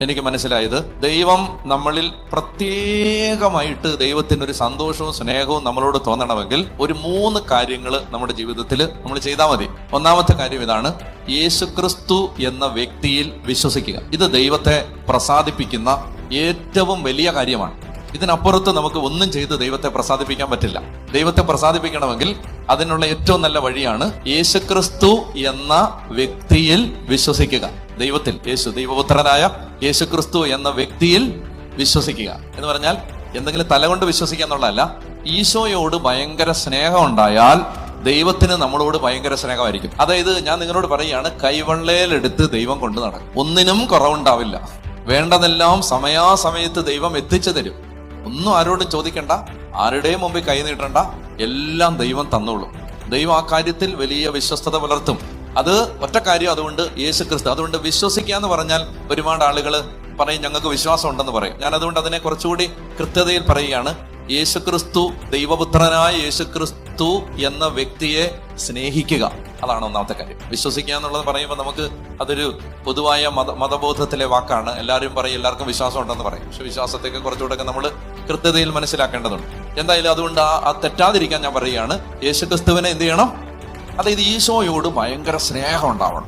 എനിക്ക് മനസ്സിലായത്. ദൈവം നമ്മളിൽ പ്രത്യേകമായിട്ട് ദൈവത്തിന് ഒരു സന്തോഷവും സ്നേഹവും നമ്മളോട് തോന്നണമെങ്കിൽ ഒരു മൂന്ന് കാര്യങ്ങൾ നമ്മുടെ ജീവിതത്തിൽ നമ്മൾ ചെയ്താൽ മതി. ഒന്നാമത്തെ കാര്യം ഇതാണ്. യേശുക്രിസ്തു എന്ന വ്യക്തിയിൽ വിശ്വസിക്കുക. ഇത് ദൈവത്തെ പ്രസാദിപ്പിക്കുന്ന ഏറ്റവും വലിയ കാര്യമാണ്. ഇതിനപ്പുറത്ത് നമുക്ക് ഒന്നും ചെയ്ത് ദൈവത്തെ പ്രസാദിപ്പിക്കാൻ പറ്റില്ല. ദൈവത്തെ പ്രസാദിപ്പിക്കണമെങ്കിൽ അതിനുള്ള ഏറ്റവും നല്ല വഴിയാണ് യേശുക്രിസ്തു എന്ന വ്യക്തിയിൽ വിശ്വസിക്കുക. ദൈവത്തിൽ യേശു ദൈവപുത്രനായ യേശുക്രിസ്തു എന്ന വ്യക്തിയിൽ വിശ്വസിക്കുക. എന്ന് പറഞ്ഞാൽ എന്തെങ്കിലും തലകൊണ്ട് വിശ്വസിക്കുക എന്നുള്ളതല്ല ഈശോയോട് ഭയങ്കര സ്നേഹം ഉണ്ടായാൽ ദൈവത്തിന് നമ്മളോട് ഭയങ്കര സ്നേഹമായിരിക്കും. അതായത് ഞാൻ നിങ്ങളോട് പറയുകയാണ് കൈവെള്ളയിലെടുത്ത് ദൈവം കൊണ്ടു നടക്കും. ഒന്നിനും കുറവുണ്ടാവില്ല. വേണ്ടതെല്ലാം സമയാസമയത്ത് ദൈവം എത്തിച്ചു തരും. ഒന്നും ആരോടും ചോദിക്കണ്ട ആരുടെയും മുമ്പിൽ കൈ നീട്ടണ്ട എല്ലാം ദൈവം തന്നോളും. ദൈവം ആ കാര്യത്തിൽ വലിയ വിശ്വസ്തത പുലർത്തും. അത് ഒറ്റ കാര്യം അതുകൊണ്ട് യേശു ക്രിസ്തു അതുകൊണ്ട് വിശ്വസിക്കുക എന്ന് പറഞ്ഞാൽ ഒരുപാട് ആളുകൾ പറയും ഞങ്ങൾക്ക് വിശ്വാസം ഉണ്ടെന്ന് പറയും. ഞാൻ അതുകൊണ്ട് അതിനെ കുറച്ചുകൂടി കൃത്യതയിൽ പറയുകയാണ്. യേശു ക്രിസ്തു ദൈവപുത്രനായ യേശു ക്രിസ്തു എന്ന വ്യക്തിയെ സ്നേഹിക്കുക. അതാണ് ഒന്നാമത്തെ കാര്യം. വിശ്വസിക്കുക എന്നുള്ളത് പറയുമ്പോൾ നമുക്ക് അതൊരു പൊതുവായ മത മതബോധത്തിലെ വാക്കാണ്. എല്ലാവരും പറയും എല്ലാവർക്കും വിശ്വാസം ഉണ്ടെന്ന് പറയും. പക്ഷെ വിശ്വാസത്തേക്ക് കുറച്ചുകൂടെ നമ്മൾ കൃത്യതയിൽ മനസ്സിലാക്കേണ്ടതുണ്ട്. എന്തായാലും അതുകൊണ്ട് ആ ആ തെറ്റാതിരിക്കാൻ ഞാൻ പറയുകയാണ്. യേശുക്രിസ്തുവിനെ എന്ത് ചെയ്യണം? അതായത് ഈശോയോട് ഭയങ്കര സ്നേഹം ഉണ്ടാവണം.